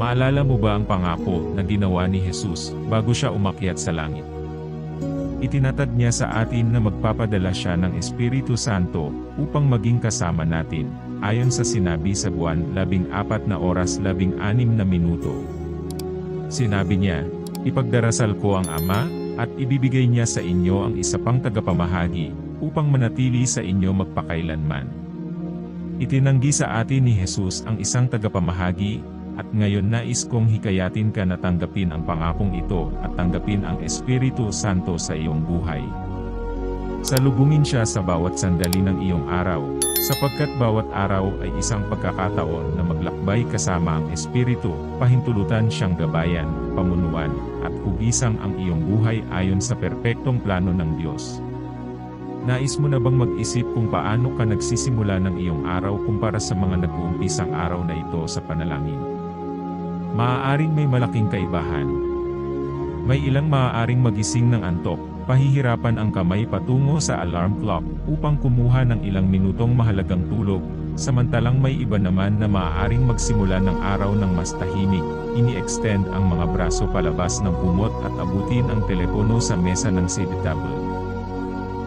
Maalala mo ba ang pangako na ginawa ni Jesus bago siya umakyat sa langit? Itinatag niya sa atin na magpapadala siya ng Espiritu Santo upang maging kasama natin, ayon sa sinabi sa buwan 14 na oras 16 na minuto. Sinabi niya, Ipagdarasal ko ang Ama, at ibibigay niya sa inyo ang isa pang tagapamahagi, upang manatili sa inyo magpakailanman. Itinanggi sa atin ni Jesus ang isang tagapamahagi, at ngayon nais kong hikayatin ka na tanggapin ang pangakong ito at tanggapin ang Espiritu Santo sa iyong buhay. Salubungin siya sa bawat sandali ng iyong araw, sapagkat bawat araw ay isang pagkakataon na maglakbay kasama ang Espiritu, pahintulutan siyang gabayan, pamunuan, at hugisang ang iyong buhay ayon sa perpektong plano ng Diyos. Nais mo na bang mag-isip kung paano ka nagsisimula ng iyong araw kumpara sa mga nag-uumpisang araw na ito sa panalangin? Maaaring may malaking kaibahan. May ilang maaaring magising ng antok, pahihirapan ang kamay patungo sa alarm clock upang kumuha ng ilang minutong mahalagang tulog, samantalang may iba naman na maaaring magsimula ng araw ng mas tahimik, ini-extend ang mga braso palabas ng kumot at abutin ang telepono sa mesa ng city table.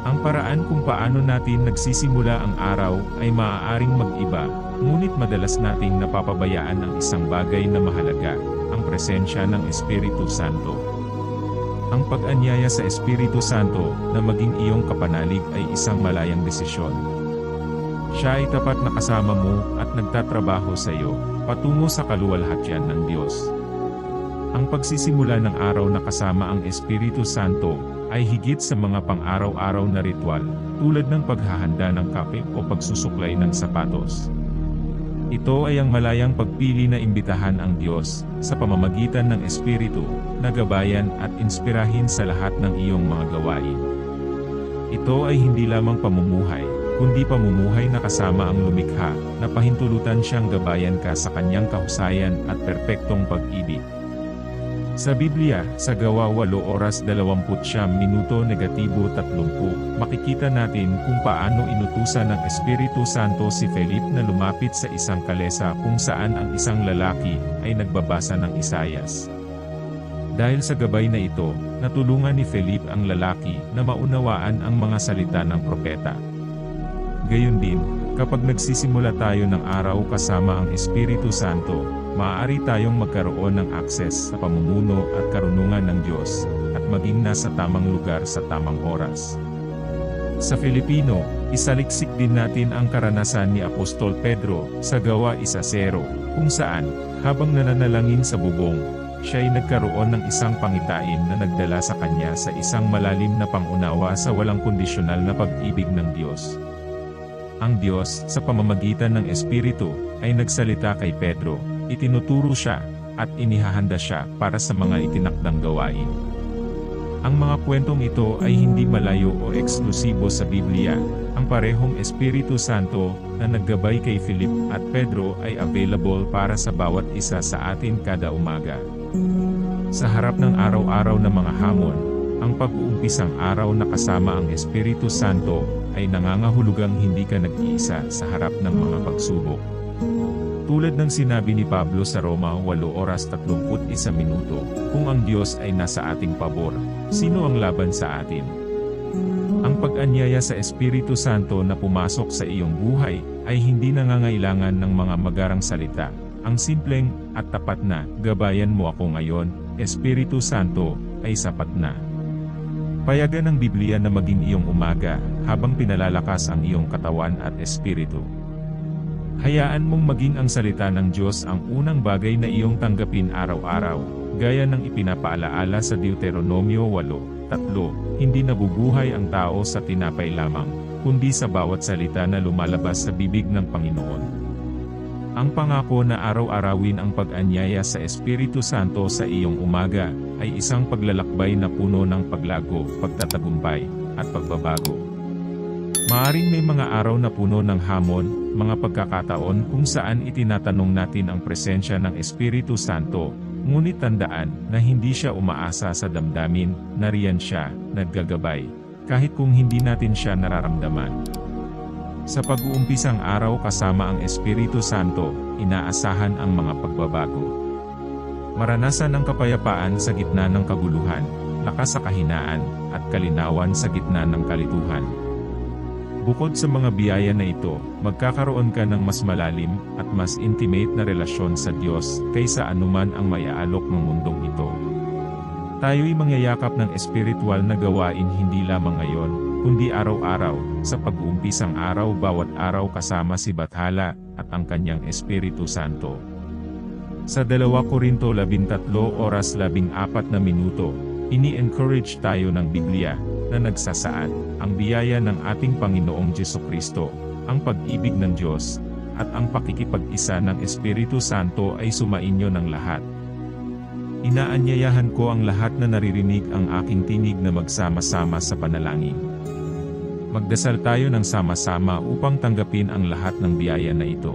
Ang paraan kung paano natin nagsisimula ang araw ay maaaring mag-iba, ngunit madalas nating napapabayaan ang isang bagay na mahalaga, ang presensya ng Espiritu Santo. Ang pag-anyaya sa Espiritu Santo na maging iyong kapanalig ay isang malayang desisyon. Siya ay tapat na kasama mo at nagtatrabaho sa iyo, patungo sa kaluwalhatian ng Diyos. Ang pagsisimula ng araw na kasama ang Espiritu Santo ay higit sa mga pang-araw-araw na ritual, tulad ng paghahanda ng kape o pagsusuklay ng sapatos. Ito ay ang malayang pagpili na imbitahan ang Diyos, sa pamamagitan ng Espiritu, na gabayan at inspirahin sa lahat ng iyong mga gawain. Ito ay hindi lamang pamumuhay, kundi pamumuhay na kasama ang lumikha, na pahintulutan siyang gabayan ka sa kanyang kahusayan at perpektong pag-ibig. Sa Biblia, sa gawa 8 oras 29 minuto negatibo 30, makikita natin kung paano inutusan ng Espiritu Santo si Felipe na lumapit sa isang kalesa kung saan ang isang lalaki ay nagbabasa ng Isayas. Dahil sa gabay na ito, natulungan ni Felipe ang lalaki na maunawaan ang mga salita ng propeta. Gayon din, kapag nagsisimula tayo ng araw kasama ang Espiritu Santo, maaari tayong magkaroon ng akses sa pamumuno at karunungan ng Diyos, at maging nasa tamang lugar sa tamang oras. Sa Filipino, isaliksik din natin ang karanasan ni Apostol Pedro sa gawa isa zero, kung saan, habang nananalangin sa bubong, siya ay nagkaroon ng isang pangitain na nagdala sa kanya sa isang malalim na pangunawa sa walang kondisyonal na pag-ibig ng Diyos. Ang Diyos, sa pamamagitan ng Espiritu, ay nagsalita kay Pedro, itinuturo siya, at inihahanda siya para sa mga itinakdang gawain. Ang mga kwentong ito ay hindi malayo o eksklusibo sa Biblia. Ang parehong Espiritu Santo na naggabay kay Philip at Pedro ay available para sa bawat isa sa atin kada umaga. Sa harap ng araw-araw na mga hamon, ang pag-uumpisang araw na kasama ang Espiritu Santo ay nangangahulugang hindi ka nag-iisa sa harap ng mga pagsubok. Tulad ng sinabi ni Pablo sa Roma 8 oras 31 minuto, kung ang Diyos ay nasa ating pabor, sino ang laban sa atin? Ang pag-anyaya sa Espiritu Santo na pumasok sa iyong buhay ay hindi nangangailangan ng mga magarang salita. Ang simpleng at tapat na, gabayan mo ako ngayon, Espiritu Santo, ay sapat na. Payagan ng Biblia na maging iyong umaga, habang pinalalakas ang iyong katawan at espiritu. Hayaan mong maging ang salita ng Diyos ang unang bagay na iyong tanggapin araw-araw, gaya ng ipinapaalaala sa Deuteronomio 8:3, hindi nabubuhay ang tao sa tinapay lamang, kundi sa bawat salita na lumalabas sa bibig ng Panginoon. Ang pangako na araw-arawin ang pag-anyaya sa Espiritu Santo sa iyong umaga, ay isang paglalakbay na puno ng paglago, pagtatagumpay, at pagbabago. Maaring may mga araw na puno ng hamon, mga pagkakataon kung saan itinatanong natin ang presensya ng Espiritu Santo, ngunit tandaan na hindi siya umaasa sa damdamin, nariyan siya, naggagabay, kahit kung hindi natin siya nararamdaman. Sa pag-uumpisang araw kasama ang Espiritu Santo, inaasahan ang mga pagbabago. Maranasan ang kapayapaan sa gitna ng kaguluhan, lakas sa kahinaan, at kalinawan sa gitna ng kalituhan. Bukod sa mga biyaya na ito, magkakaroon ka ng mas malalim at mas intimate na relasyon sa Diyos kaysa anuman ang maiaalok ng mundong ito. Tayo'y mangyayakap ng espiritual na gawain hindi lamang ngayon, kundi araw-araw, sa pag-uumpisang araw bawat araw kasama si Bathala at ang kanyang Espiritu Santo. Sa 2 Korinto 13 oras 14 na minuto, ini-encourage tayo ng Biblia na nagsasaad ang biyaya ng ating Panginoong Jesu Kristo, ang pag-ibig ng Diyos, at ang pakikipag-isa ng Espiritu Santo ay sumainyo ng lahat. Inaanyayahan ko ang lahat na naririnig ang aking tinig na magsama-sama sa panalangin. Magdasal tayo ng sama-sama upang tanggapin ang lahat ng biyaya na ito.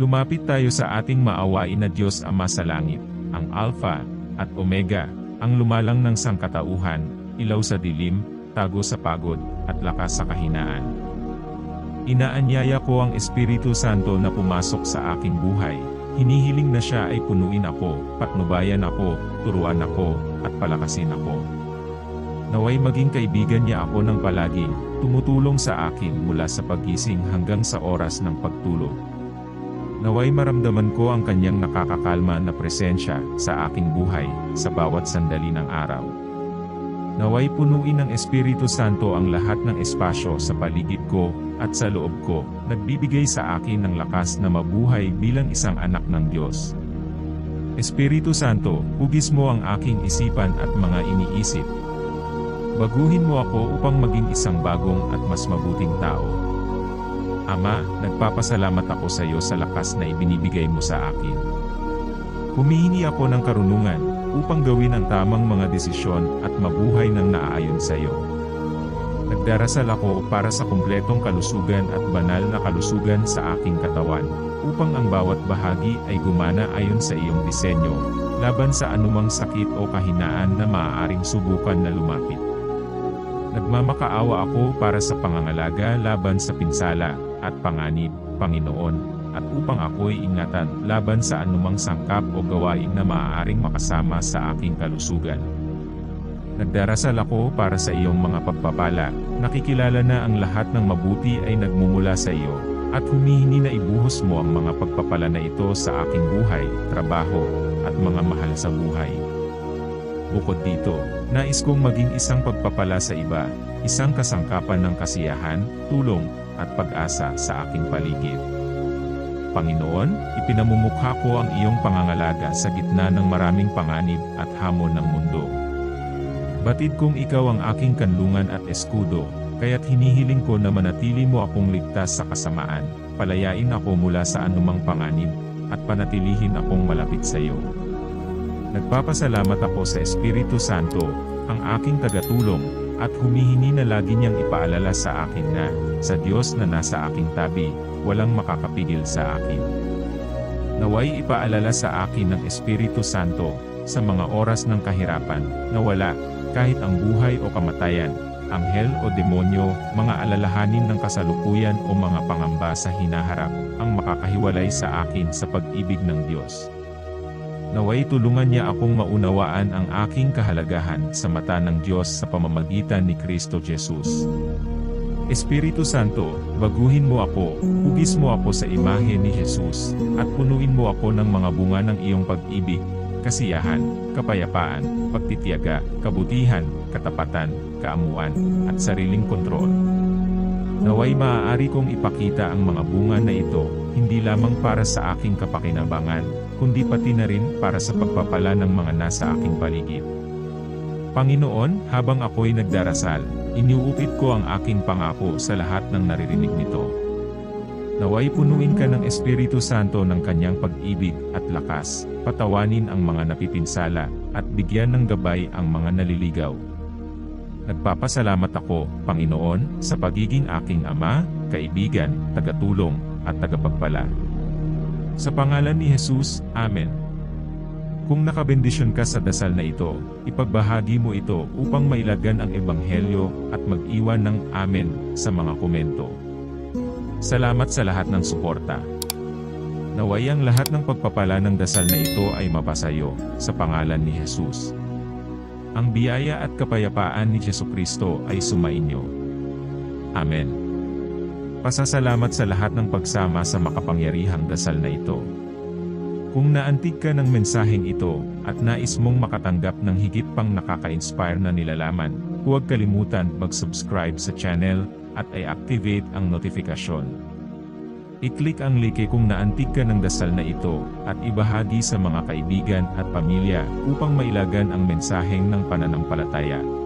Lumapit tayo sa ating maawain na Diyos Ama sa langit, ang Alpha at Omega, ang lumalang ng sangkatauhan, ilaw sa dilim, tago sa pagod, at lakas sa kahinaan. Inaanyaya ko ang Espiritu Santo na pumasok sa aking buhay. Hinihiling na siya ay punuin ako, patnubayan ako, turuan ako, at palakasin ako. Naway maging kaibigan niya ako ng palagi, tumutulong sa akin mula sa pagising hanggang sa oras ng pagtulog. Naway maramdaman ko ang kanyang nakakakalma na presensya sa aking buhay sa bawat sandali ng araw. Naway punuin ng Espiritu Santo ang lahat ng espasyo sa paligid ko at sa loob ko, nagbibigay sa akin ng lakas na mabuhay bilang isang anak ng Diyos. Espiritu Santo, hugis mo ang aking isipan at mga iniisip. Baguhin mo ako upang maging isang bagong at mas mabuting tao. Ama, nagpapasalamat ako sa iyo sa lakas na ibinibigay mo sa akin. Humihingi ako ng karunungan upang gawin ang tamang mga desisyon at mabuhay ng naaayon sa iyo. Nagdarasal ako para sa kumpletong kalusugan at banal na kalusugan sa aking katawan, upang ang bawat bahagi ay gumana ayon sa iyong disenyo, laban sa anumang sakit o kahinaan na maaaring subukan na lumapit. Nagmamakaawa ako para sa pangangalaga laban sa pinsala at panganib, Panginoon, at upang ako'y ingatan laban sa anumang sangkap o gawain na maaaring makasama sa aking kalusugan. Nagdarasal ako para sa iyong mga pagpapala, nakikilala na ang lahat ng mabuti ay nagmumula sa iyo, at humihingi na ibuhos mo ang mga pagpapala na ito sa aking buhay, trabaho, at mga mahal sa buhay. Bukod dito, nais kong maging isang pagpapala sa iba, isang kasangkapan ng kasiyahan, tulong, at pag-asa sa aking paligid. Panginoon, ipinamumukha ko ang iyong pangangalaga sa gitna ng maraming panganib at hamon ng mundo. Batid kong ikaw ang aking kanlungan at eskudo, kaya't hinihiling ko na manatili mo akong ligtas sa kasamaan, palayain ako mula sa anumang panganib, at panatilihin akong malapit sa iyo. Nagpapasalamat ako sa Espiritu Santo, ang aking tagatulong, at humihingi na lagi niyang ipaalala sa akin na, sa Diyos na nasa aking tabi, walang makakapigil sa akin. Naway ipaalala sa akin ng Espiritu Santo, sa mga oras ng kahirapan, na wala, kahit ang buhay o kamatayan, anghel o demonyo, mga alalahanin ng kasalukuyan o mga pangamba sa hinaharap, ang makakahiwalay sa akin sa pag-ibig ng Diyos. Naway tulungan niya akong maunawaan ang aking kahalagahan sa mata ng Diyos sa pamamagitan ni Kristo Jesus. Espiritu Santo, baguhin mo ako, hugis mo ako sa imahe ni Jesus, at punuin mo ako ng mga bunga ng iyong pag-ibig, kasiyahan, kapayapaan, pagtitiyaga, kabutihan, katapatan, kaamuan, at sariling kontrol. Naway maaari kong ipakita ang mga bunga na ito, hindi lamang para sa aking kapakinabangan, kundi pati na rin para sa pagpapala ng mga nasa aking paligid. Panginoon, habang ako'y nagdarasal, iniuupit ko ang aking pangako sa lahat ng naririnig nito. Naway punuin ka ng Espiritu Santo ng kanyang pag-ibig at lakas, patawanin ang mga napipinsala, at bigyan ng gabay ang mga naliligaw. Nagpapasalamat ako, Panginoon, sa pagiging aking ama, kaibigan, tagatulong, at tagapagpala. Sa pangalan ni Jesus, Amen. Kung nakabendisyon ka sa dasal na ito, ipagbahagi mo ito upang mailagan ang Ebanghelyo at mag-iwan ng Amen sa mga komento. Salamat sa lahat ng suporta. Naway ang lahat ng pagpapala ng dasal na ito ay mapasayo, sa pangalan ni Jesus. Ang biyaya at kapayapaan ni Jesu Kristo ay sumainyo. Amen. Pasasalamat sa lahat ng pagsama sa makapangyarihang dasal na ito. Kung naantig ka ng mensaheng ito, at nais mong makatanggap ng higit pang nakaka-inspire na nilalaman, huwag kalimutan mag-subscribe sa channel, at i-activate ang notifikasyon. I-click ang like kung naantig ka ng dasal na ito, at ibahagi sa mga kaibigan at pamilya upang mailagan ang mensaheng ng pananampalataya.